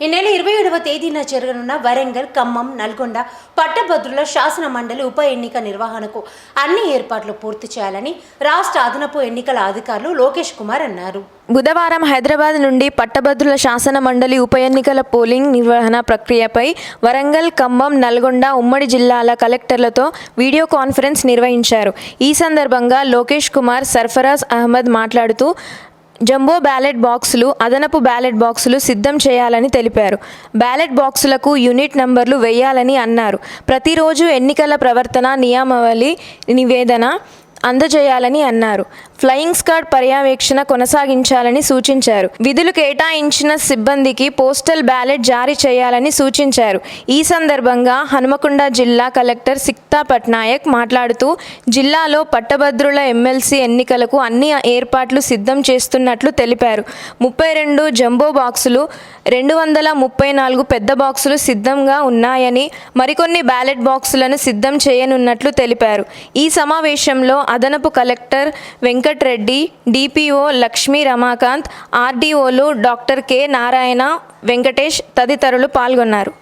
ఇన్నెల ఇరవై ఏడవ తేదీన జరగనున్న వరంగల్ ఖమ్మం నల్గొండ పట్టభద్రుల శాసన మండలి ఉప ఎన్నిక నిర్వహణకు అన్ని ఏర్పాట్లు పూర్తి చేయాలని రాష్ట్ర అదనపు ఎన్నికల అధికారులు లోకేష్ కుమార్ అన్నారు. బుధవారం హైదరాబాద్ నుండి పట్టభద్రుల శాసన మండలి ఉప ఎన్నికల పోలింగ్ నిర్వహణ ప్రక్రియపై వరంగల్ ఖమ్మం నల్గొండ ఉమ్మడి జిల్లాల కలెక్టర్లతో వీడియో కాన్ఫరెన్స్ నిర్వహించారు. ఈ సందర్భంగా లోకేష్ కుమార్ సర్ఫరాజ్ అహ్మద్ మాట్లాడుతూ జంబో బ్యాలెట్ బాక్సులు అదనపు బ్యాలెట్ బాక్సులు సిద్ధం చేయాలని తెలిపారు. బ్యాలెట్ బాక్సులకు యూనిట్ నంబర్లు వేయాలని అన్నారు. ప్రతిరోజు ఎన్నికల ప్రవర్తన నియమావళి నివేదన అందజేయాలని అన్నారు. ఫ్లయింగ్ స్క్వాడ్ పర్యవేక్షణ కొనసాగించాలని సూచించారు. విధులు కేటాయించిన సిబ్బందికి పోస్టల్ బ్యాలెట్ జారీ చేయాలని సూచించారు. ఈ సందర్భంగా హనుమకొండ జిల్లా కలెక్టర్ సిక్తా పట్నాయక్ మాట్లాడుతూ జిల్లాలో పట్టభద్రుల ఎమ్మెల్సీ ఎన్నికలకు అన్ని ఏర్పాట్లు సిద్ధం చేస్తున్నట్లు తెలిపారు. ముప్పై రెండు జంబో బాక్సులు రెండు వందల ముప్పై నాలుగు పెద్ద బాక్సులు సిద్ధంగా ఉన్నాయని మరికొన్ని బ్యాలెట్ బాక్సులను సిద్ధం చేయనున్నట్లు తెలిపారు. ఈ సమావేశంలో అదనపు కలెక్టర్ వెంకట్రెడ్డి డిపిఓ లక్ష్మీ రమాకాంత్ ఆర్డీఓలు డాక్టర్ కె నారాయణ వెంకటేష్ తదితరులు పాల్గొన్నారు.